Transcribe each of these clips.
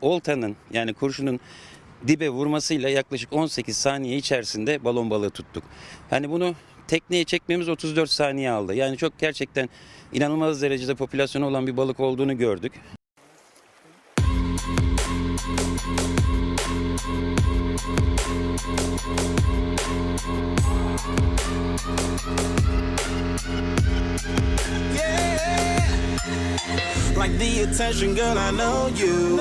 Oltanın yani kurşunun dibe vurmasıyla yaklaşık 18 saniye içerisinde balon balığı tuttuk. Hani bunu tekneye çekmemiz 34 saniye aldı. Yani çok gerçekten inanılmaz derecede popülasyonu olan bir balık olduğunu gördük. Like the attention, girl, I know you.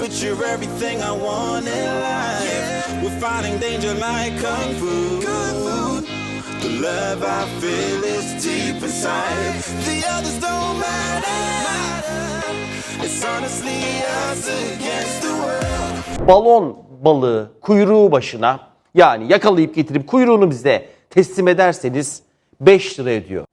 But you're everything I want in life. We're fighting danger like kung fu. The love I feel is deep inside. The others don't matter. It's honestly us against the world. balon balığı kuyruğu başına yani yakalayıp getirip kuyruğunu bize teslim ederseniz 5 lira ediyor.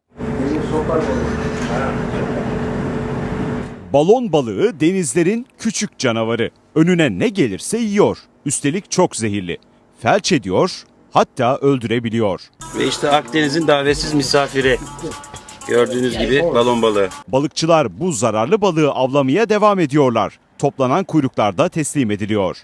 Balon balığı denizlerin küçük canavarı. Önüne ne gelirse yiyor. Üstelik çok zehirli. Felç ediyor, hatta öldürebiliyor. Ve işte Akdeniz'in davetsiz misafiri. Gördüğünüz gibi balon balığı. Balıkçılar bu zararlı balığı avlamaya devam ediyorlar. Toplanan kuyruklar da teslim ediliyor.